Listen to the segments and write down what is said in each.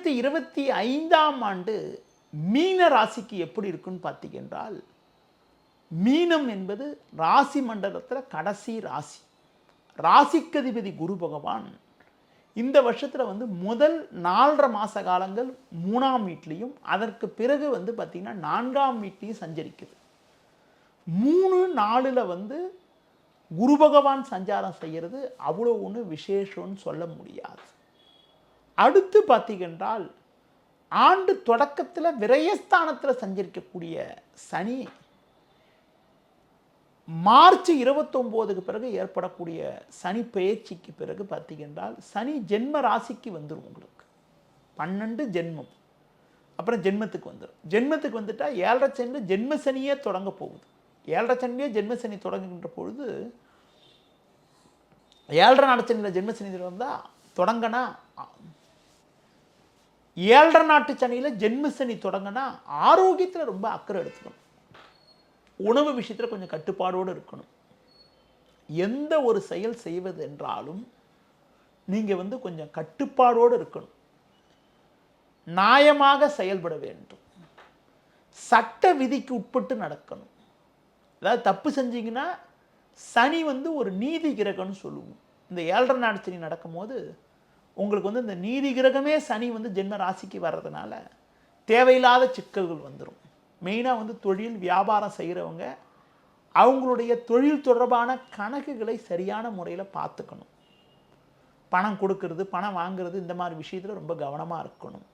ரெண்டாயிரத்தி இருபத்தி ஐந்தாம் ஆண்டு மீன ராசிக்கு எப்படி இருக்குன்னு பார்த்தீங்கன்றால் மீனம் என்பது ராசி மண்டலத்தில் கடைசி ராசி. ராசிக்கதிபதி குரு பகவான் இந்த வருஷத்தில் வந்து முதல் நாலரை மாத காலங்கள் மூணாம் வீட்லேயும் அதற்கு பிறகு வந்து பார்த்திங்கன்னா நான்காம் வீட்லேயும் சஞ்சரிக்குது. மூணு நாளில் வந்து குரு பகவான் சஞ்சாரம் செய்கிறது அவ்வளோ ஒன்று விசேஷம்னு சொல்ல முடியாது. அடுத்து பார்த்தீங்கன்றால் ஆண்டு தொடக்கத்தில் விரயஸ்தானத்தில் சஞ்சரிக்கக்கூடிய சனி மார்ச் இருபத்தொம்போதுக்கு பிறகு ஏற்படக்கூடிய சனி பயிற்சிக்கு பிறகு பார்த்தீங்கன்றால் சனி ஜென்ம ராசிக்கு வந்துடும் உங்களுக்கு. பன்னெண்டு ஜென்மம். அப்புறம் ஜென்மத்துக்கு வந்துடும் ஜென்மத்துக்கு வந்துட்டால் ஏழரை சனி ஜென்ம சனியே தொடங்க போகுது. ஏழரை சனியே ஜென்ம சனி தொடங்குகின்ற பொழுது ஏழரை நாடு சனியில் ஜென்ம சனி வந்தால் தொடங்கினா ஏழரை நாட்டு சனியில் ஜென்ம சனி தொடங்கினா ஆரோக்கியத்தில் ரொம்ப அக்கறை எடுத்துக்கணும். உணவு விஷயத்தில் கொஞ்சம் கட்டுப்பாடோடு இருக்கணும். எந்த ஒரு செயல் செய்வது என்றாலும் நீங்கள் வந்து கொஞ்சம் கட்டுப்பாடோடு இருக்கணும். நியாயமாக செயல்பட வேண்டும். சட்ட விதிக்கு உட்பட்டு நடக்கணும். அதாவது தப்பு செஞ்சீங்கன்னா சனி வந்து ஒரு நீதி கிரகம்னு சொல்லுவோம். இந்த ஏழரை நாடு சனி நடக்கும்போது உங்களுக்கு வந்து இந்த நீதி கிரகமே சனி வந்து ஜென்ம ராசிக்கு வர்றதுனால தேவையில்லாத சிக்கல்கள் வந்துடும் மெயினாக வந்து தொழில் வியாபாரம் செய்கிறவங்க அவங்களுடைய தொழில் தொடர்பான கணக்குகளை சரியான முறையில் பார்த்துக்கணும். பணம் கொடுக்கறது பணம் வாங்குறது இந்த மாதிரி விஷயத்தில் ரொம்ப கவனமாக இருக்கணும்.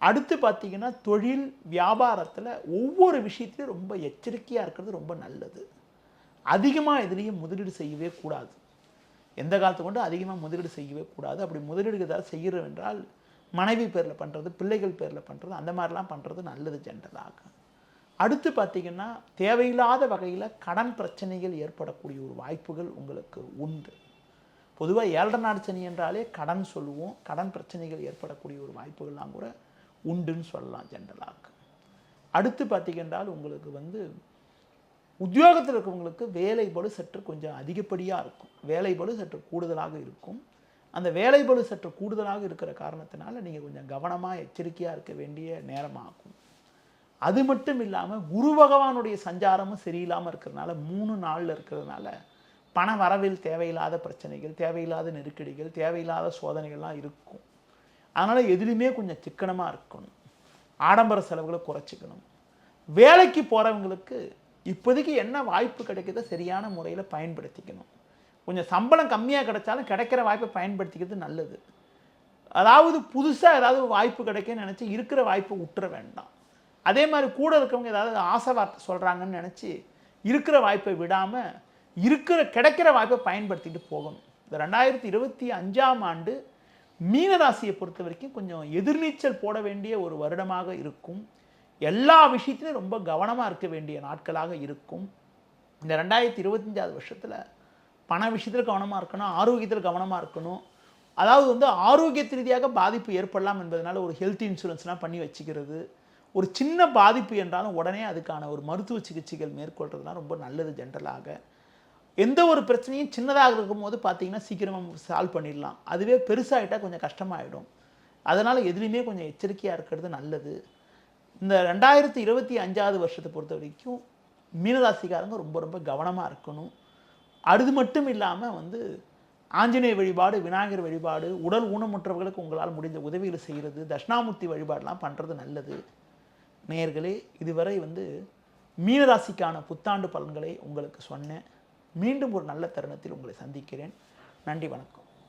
அடுத்து பார்த்தீங்கன்னா தொழில் வியாபாரத்தில் ஒவ்வொரு விஷயத்துலையும் ரொம்ப எச்சரிக்கையாக இருக்கிறது ரொம்ப நல்லது. அதிகமாக எதுலேயும் முதலீடு செய்யவே கூடாது. எந்த காலத்து கொண்டு அதிகமாக முதலீடு செய்யவே கூடாது. அப்படி முதலீடு ஏதாவது செய்கிறோம் என்றால் மனைவி பேரில் பண்ணுறது பிள்ளைகள் பேரில் பண்ணுறது அந்த மாதிரிலாம் பண்ணுறது நல்லது ஜென்ரலாக அடுத்து பார்த்திங்கன்னா தேவையில்லாத வகையில் கடன் பிரச்சனைகள் ஏற்படக்கூடிய ஒரு வாய்ப்புகள் உங்களுக்கு உண்டு. பொதுவாக ஏழரை நாடு சனி என்றாலே கடன் சொல்லுவோம். கடன் பிரச்சனைகள் ஏற்படக்கூடிய ஒரு வாய்ப்புகள்லாம் கூட உண்டுன்னு சொல்லலாம் ஜென்ரலாக அடுத்து பார்த்திங்கன்றால் உங்களுக்கு வந்து உத்தியோகத்தில் இருக்கவங்களுக்கு வேலை பளு சற்று கொஞ்சம் அதிகப்படியாக இருக்கும். வேலை பளு சற்று கூடுதலாக இருக்கும். அந்த வேலை பளு சற்று கூடுதலாக இருக்கிற காரணத்தினால நீங்கள் கொஞ்சம் கவனமாக எச்சரிக்கையாக இருக்க வேண்டிய நேரமாகும். அது மட்டும் இல்லாமல் குரு பகவானுடைய சஞ்சாரமும் சரியில்லாமல் இருக்கிறதுனால மூணு நாளில் இருக்கிறதுனால பண வரவில் தேவையில்லாத பிரச்சனைகள் தேவையில்லாத நெருக்கடிகள் தேவையில்லாத சோதனைகள்லாம் இருக்கும். அதனால் எதுலேயுமே கொஞ்சம் சிக்கனமாக இருக்கணும். ஆடம்பர செலவுகளை குறைச்சிக்கணும். வேலைக்கு போகிறவங்களுக்கு இப்போதைக்கு என்ன வாய்ப்பு கிடைக்குதோ சரியான முறையில் பயன்படுத்திக்கணும். கொஞ்சம் சம்பளம் கம்மியாக கிடைச்சாலும் கிடைக்கிற வாய்ப்பை பயன்படுத்திக்கிறது நல்லது. அதாவது புதுசாக ஏதாவது வாய்ப்பு கிடைக்குன்னு நினச்சி இருக்கிற வாய்ப்பை விட்டுற வேண்டாம். அதே மாதிரி கூட இருக்கவங்க ஏதாவது ஆசை வார்த்தை சொல்கிறாங்கன்னு நினச்சி இருக்கிற வாய்ப்பை விடாமல் இருக்கிற கிடைக்கிற வாய்ப்பை பயன்படுத்திட்டு போகணும். இந்த ரெண்டாயிரத்தி இருபத்தி அஞ்சாம் ஆண்டு மீனராசியை பொறுத்த வரைக்கும் கொஞ்சம் எதிர்நீச்சல் போட வேண்டிய ஒரு வருடமாக இருக்கும். எல்லா விஷயத்திலையும் ரொம்ப கவனமாக இருக்க வேண்டிய நாட்களாக இருக்கும். இந்த ரெண்டாயிரத்தி இருபத்தஞ்சாவது வருஷத்தில் பண விஷயத்தில் கவனமாக இருக்கணும் ஆரோக்கியத்தில் கவனமாக இருக்கணும். அதாவது வந்து ஆரோக்கியத்து ரீதியாக பாதிப்பு ஏற்படலாம் என்பதனால ஒரு ஹெல்த் இன்சூரன்ஸ்லாம் பண்ணி வச்சுக்கிறது. ஒரு சின்ன பாதிப்பு என்றாலும் உடனே அதுக்கான ஒரு மருத்துவ சிகிச்சைகள் மேற்கொள்கிறதுலாம் ரொம்ப நல்லது ஜென்ரலாக எந்த ஒரு பிரச்சனையும் சின்னதாக இருக்கும்போது பார்த்தீங்கன்னா சீக்கிரமாக சால்வ் பண்ணிடலாம். அதுவே பெருசாகிட்டால் கொஞ்சம் கஷ்டமாயிடும். அதனால் எதுலேயுமே கொஞ்சம் எச்சரிக்கையாக இருக்கிறது நல்லது. இந்த ரெண்டாயிரத்தி இருபத்தி அஞ்சாவது வருஷத்தை பொறுத்த வரைக்கும் மீனராசிக்காரங்க ரொம்ப ரொம்ப கவனமாக இருக்கணும். அது மட்டும் இல்லாமல் வந்து ஆஞ்சநேய வழிபாடு விநாயகர் வழிபாடு உடல் ஊனமுற்றவர்களுக்கு உங்களால் முடிந்த உதவிகளை செய்கிறது தட்சிணாமூர்த்தி வழிபாடெலாம் பண்ணுறது நல்லது. நேர்களே இதுவரை வந்து மீனராசிக்கான புத்தாண்டு பலன்களை உங்களுக்கு சொன்னேன். மீண்டும் ஒரு நல்ல தருணத்தில் உங்களை சந்திக்கிறேன். நன்றி வணக்கம்.